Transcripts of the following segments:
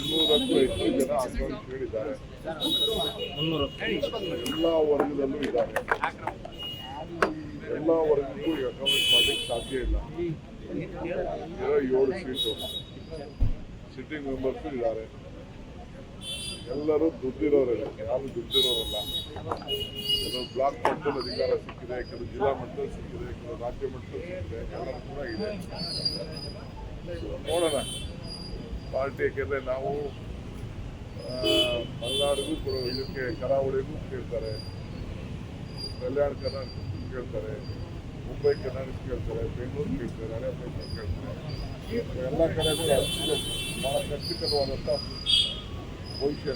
ಮುನ್ನೂರಕ್ಕೂ ಹೆಚ್ಚು ಜನ ಅಕೌಂಟ್ ಹೇಳಿದ್ದಾರೆ ಎಲ್ಲ ವರ್ಗದಲ್ಲೂ ಇದ್ದಾರೆ ಎಲ್ಲ ವರ್ಗಕ್ಕೂ ಅಕೌಂಟ್ ಮಾಡ್ಲಿಕ್ಕೆ ಸಾಧ್ಯ ಇಲ್ಲ ಏಳು ಸೀಟು ಸಿಟ್ಟಿಂಗ್ ಮೆಂಬರ್ಸ್ ಇದ್ದಾರೆ ಎಲ್ಲರೂ ದುಡ್ಡಿರೋರಲ್ಲ ಯಾರು ದುಡ್ಡಿರೋರಲ್ಲ ಕೆಲವು ಬ್ಲಾಕ್ ಮಟ್ಟದಲ್ಲಿ ಅಧಿಕಾರ ಸಿಕ್ಕಿದೆ ಕೆಲವು ಜಿಲ್ಲಾ ಮಟ್ಟದಲ್ಲಿ ಸಿಕ್ಕಿದೆ ಕೆಲವು ರಾಜ್ಯ ಮಟ್ಟದಲ್ಲಿ ಸಿಕ್ಕಿದೆ ಕೂಡ ಇದೆ ನೋಡೋಣ. ಪಾರ್ಟಿ ಯಾಕೆಂದ್ರೆ ನಾವು ಮಲೆನಾಡಿಗೂ ಕೊಡು- ಇದಕ್ಕೆ ಕರಾವಳಿಗೂ ಕೇಳ್ತಾರೆ. ಕಲ್ಯಾಣ ಕರ್ನಾಟಕ ಕೇಳ್ತಾರೆ. ಮುಂಬೈ ಕರ್ನಾಟಕ ಕೇಳ್ತಾರೆ. ಬೆಂಗಳೂರು ಕೇಳ್ತಾರೆ. ಹಳೆ ಬೆಂಗಳೂರು ಕೇಳ್ತಾರೆ. ಎಲ್ಲ ಕಡೆಗೂ ರಾಜ್ಯದಲ್ಲಿ ಬಹಳ ಕಷ್ಟಕರವಾದಂಥ ಭವಿಷ್ಯ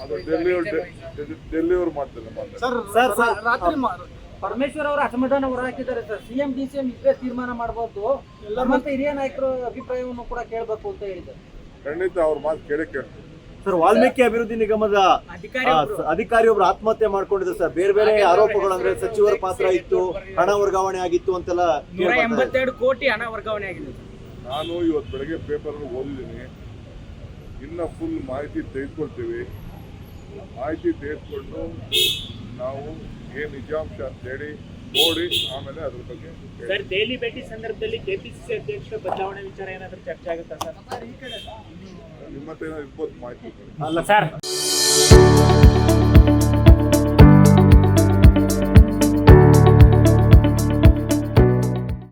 ಅದು ಡೆಲ್ಲಿಯವ್ರು ಡೆಲ್ಲಿಯವ್ರು ಮಾಡ್ತಾರೆ ಪರಮೇಶ್ವರ್ ಅವರು ಅಸಮಾಧಾನ ಹೊರ ಹಾಕಿದ್ದಾರೆ ಸರ್. ಸಿಎಂ ಡಿ ಸಿಎಂ ಇದ್ರೆ ತೀರ್ಮಾನ ಮಾಡಬಹುದು ಮತ್ತೆ ಹಿರಿಯ ನಾಯಕರ ಅಭಿಪ್ರಾಯವನ್ನು ಕೂಡ ಕೇಳಬೇಕು ಅಂತ ಹೇಳಿದ್ದಾರೆ. ಖಂಡಿತ ಅವ್ರ ಮಾತು ಕೇಳಿ ಕೇಳ್ತಾರೆ ಸರ್ ವಾಲ್ಮೀಕಿ ಅಭಿವೃದ್ಧಿ ನಿಗಮದ ಅಧಿಕಾರಿ ಅಧಿಕಾರಿ ಒಬ್ರು ಆತ್ಮಹತ್ಯೆ ಮಾಡ್ಕೊಂಡಿದ್ರು ಸರ್. ಬೇರೆ ಬೇರೆ ಆರೋಪಗಳು ಅಂದ್ರೆ ಸಚಿವರ ಪಾತ್ರ ಇತ್ತು ಹಣ ವರ್ಗಾವಣೆ ಆಗಿತ್ತು ಅಂತೆಲ್ಲ. ಎಂಬತ್ತೆರಡು ಕೋಟಿ ಹಣ ವರ್ಗಾವಣೆ ಆಗಿದೆ. ನಾನು ಇವತ್ತು ಬೆಳಗ್ಗೆ ಪೇಪರ್ ಓದಿದ್ದೀನಿ. ಇನ್ನ ಫುಲ್ ಮಾಹಿತಿ ತೆಗೆದುಕೊಳ್ತೀವಿ. ಮಾಹಿತಿ ತೆಗೆದುಕೊಂಡು ನಾವು ಏನು ನಿಜಾಂಶ ಅಂತೇಳಿ ನೋಡಿ ಆಮೇಲೆ ಅದ್ರ ಬಗ್ಗೆ. ಸರ್ ದೆಹಲಿ ಭೇಟಿ ಸಂದರ್ಭದಲ್ಲಿ ಕೆಪಿಸಿಸಿ ಅಧ್ಯಕ್ಷ ಬದಲಾವಣೆ ವಿಚಾರ ಏನಾದರೂ ಚರ್ಚೆ ಆಗುತ್ತಾ ಸರ್ ನಿಮ್ಮ ಹತ್ರ ಏನಾದ್ರು ಇರ್ಬೋದು ಮಾಹಿತಿ ಅಲ್ಲ ಸರ್